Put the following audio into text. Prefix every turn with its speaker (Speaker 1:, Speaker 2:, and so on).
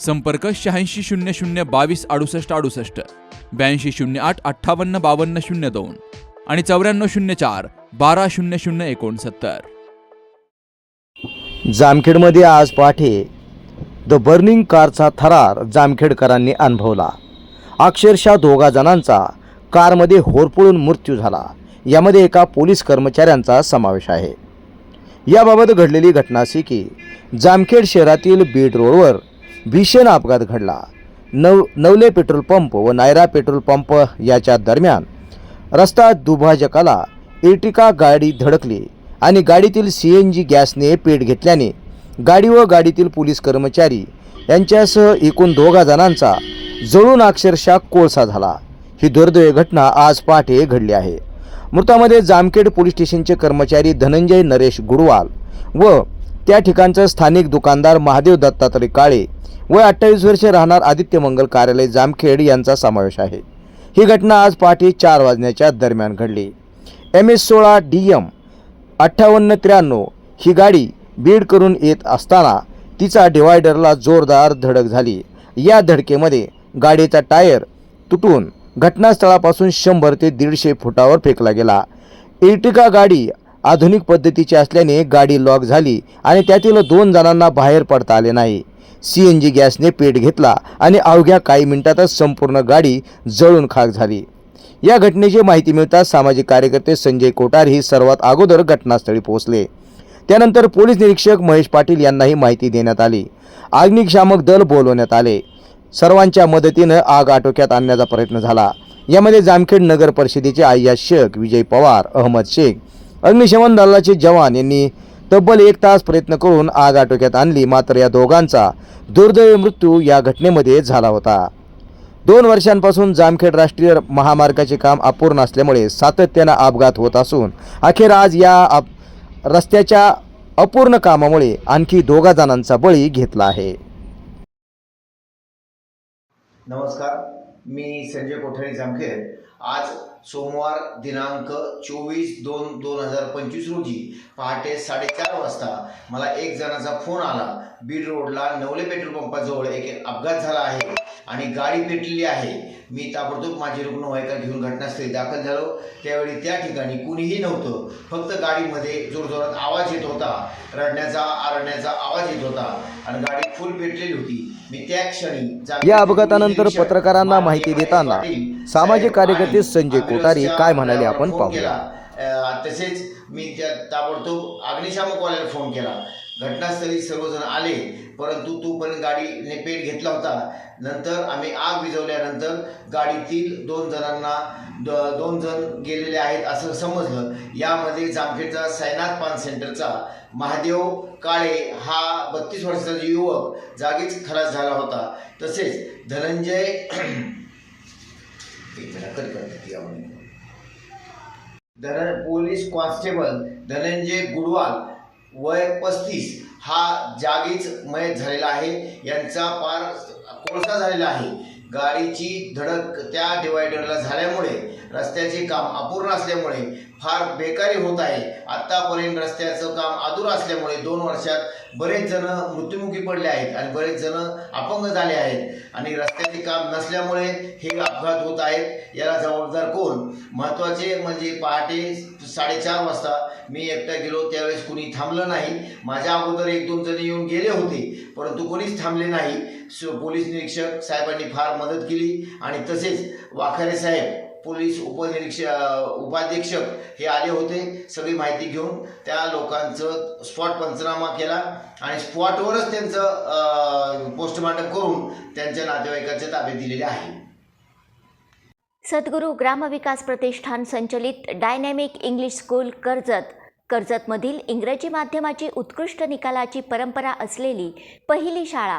Speaker 1: संपर्क शहाऐंशी शून्य शून्य बावीस अडुसष्ट अडुसष्ट ब्याऐंशी शून्य आठ अठ्ठावन्न बावन्न शून्य दोन आणि चौऱ्याण्णव शून्य चार बारा शून्य शून्य एकोणसत्तर.
Speaker 2: जामखेडमध्ये आज पहाटे द बर्निंग कारचा थरार जामखेडकरांनी अनुभवला. अक्षरशः दोघा जणांचा कारमध्ये होरपळून मृत्यू झाला. यामध्ये एका पोलीस कर्मचाऱ्यांचा समावेश आहे. याबाबत घडलेली घटना अशी की जामखेड शहरातील बीड रोडवर भीषण अपघात घडला. नव नवले पेट्रोल पंप व नायरा पेट्रोल पंप याच्या दरम्यान रस्ता दुभाजकाला इर्टिका गाडी धडकली आणि गाडीतील सी एन जी गॅसने पेट घेतल्याने गाडी व गाडीतील पोलीस कर्मचारी यांच्यासह एकूण दोघा जणांचा जळून अक्षरशः कोळसा झाला. ही दुर्दैवी घटना आज पहाटे घडली आहे. मृतामध्ये जामखेड पोलीस स्टेशनचे कर्मचारी धनंजय नरेश गुडवाल व त्या ठिकाणचं स्थानिक दुकानदार महादेव दत्तात्रय काळे वय अठ्ठावीस वर्षे राहणार आदित्य मंगल कार्यालय जामखेड यांचा समावेश आहे. ही घटना आज पहाटे चार वाजण्याच्या दरम्यान घडली. एम एस सोळा डी एम अठ्ठावन्न त्र्याण्णव ही गाडी बीड करून येत असताना तिचा डिवायडरला जोरदार धडक झाली. या धडकेमध्ये गाडीचा टायर तुटून घटनास्थळापासून शंभर ते दीडशे फुटावर फेकला गेला. इर्टिका गाडी आधुनिक पद्धतीची असल्याने गाडी लॉक झाली आणि त्यातील दोन जणांना बाहेर पडता आले नाही. सी एन जी गॅसने पेट घेतला आणि अवघ्या काही मिनिटातच संपूर्ण गाडी जळून खाक झाली. या घटनेची माहिती मिळताच सामाजिक कार्यकर्ते संजय कोटार ही सर्वात अगोदर घटनास्थळी पोहोचले. त्यानंतर पोलीस निरीक्षक महेश पाटील यांनाही माहिती देण्यात आली. अग्निशामक दल बोलवण्यात आले. सर्वांच्या मदतीनं आग आटोक्यात आणण्याचा प्रयत्न झाला. यामध्ये जामखेड नगर परिषदेचे आय्या शेख विजय पवार अहमद शेख अग्निशमन दलाचे जवान यांनी तब्बल एक तास प्रयत्न करून आग आटोक्यात आणली. मात्र या दोघांचा दुर्दैवी मृत्यू या घटनेमध्ये झाला होता. दोन वर्षांपासून जामखेड राष्ट्रीय महामार्गाचे काम अपूर्ण असल्यामुळे सातत्यानं अपघात होत असून अखेर आज या रस्त्याच्या अपूर्ण कामामुळे आणखी दोघा जणांचा बळी घेतला आहे.
Speaker 3: नमस्कार. मी संजय कोठारी जामखेड. आज सोमवार दिनांक चोवीस दोन दोन हजार पंचवीस रोजी पहाटे साडेचार वाजता मला एक जणाचा फोन आला. बीड रोडला नवले पेट्रोल पंपाजवळ एक अपघात झाला आहे आणि गाडी पेटलेली आहे. मी ताबडतोब माझी रुग्णवाहिका घेऊन घटनास्थळी दाखल झालो. त्यावेळी त्या ठिकाणी कुणीही नव्हतं. फक्त गाडीमध्ये जोरजोरात आवाज येत होता. रडण्याचा आरडण्याचा आवाज येत होता. आणि गाडी फुल पेटलेली होती. मी त्या क्षणी
Speaker 2: या अपघातानंतर पत्रकारांना माहिती देताना सामाजिक कार्यकर्ते संजय कोठारी
Speaker 3: ambulance
Speaker 2: काय म्हणाले आपण पाहूया.
Speaker 3: तसेच मी त्या ताबडतोब अग्निशामकवाल्याला फोन केला. घटनास्थळी सर्वजण आले परंतु तोपर्यंत गाडीने पेट घेतला होता. नंतर आम्ही आग विझवल्यानंतर गाडीतील दोन जणांना द- दोन जण गेलेले आहेत असं समजलं. यामध्ये जामखेडचा साईनाथ पान सेंटरचा महादेव काळे हा बत्तीस वर्षाचा युवक जागीच खलास झाला होता. तसेच धनंजय धन पोलीस कॉन्स्टेबल धनंजय गुडवाल वय पस्तीस हा जागीच मयत झालेला आहे. यांचा पार कोळसा झालेला आहे. गाडीची धडक त्या डिवायडरला झाल्यामुळे रस्त्याचे काम अपूर्ण असल्यामुळे फार बेकारी होत आहे. आत्तापर्यंत रस्त्याचं काम अधुरं असल्यामुळे दोन वर्षात बरेच जण मृत्युमुखी पडले आहेत आणि बरेच जण अपंग झाले आहेत. आणि रस्त्याचे काम नसल्यामुळे हे अपघात होत आहेत. याला जबाबदार कोण? महत्त्वाचे म्हणजे पहाटे साडेचार वाजता मी एकटा गेलो. त्यावेळेस कुणी थांबलं नाही. माझ्या अगोदर एक दोन जण येऊन गेले होते परंतु कोणीच थांबले नाही. पोलीस निरीक्षक साहेबांनी फार मदत केली. आणि तसेच वाखारे साहेब पोलीस उपनिरीक्षक उपाधीक्षक हे आले होते सगळी माहिती घेऊन त्या लोकांचं स्पॉट पंचनामा केला आणि स्पॉटवरच त्यांचं पोस्टमार्टम करून त्यांच्या नातेवाईकाच्या ताब्यात दिलेले आहे.
Speaker 4: सद्गुरू ग्रामविकास प्रतिष्ठान संचलित डायनॅमिक इंग्लिश स्कूल कर्जत. कर्जतमधील इंग्रजी माध्यमाची उत्कृष्ट निकालाची परंपरा असलेली पहिली शाळा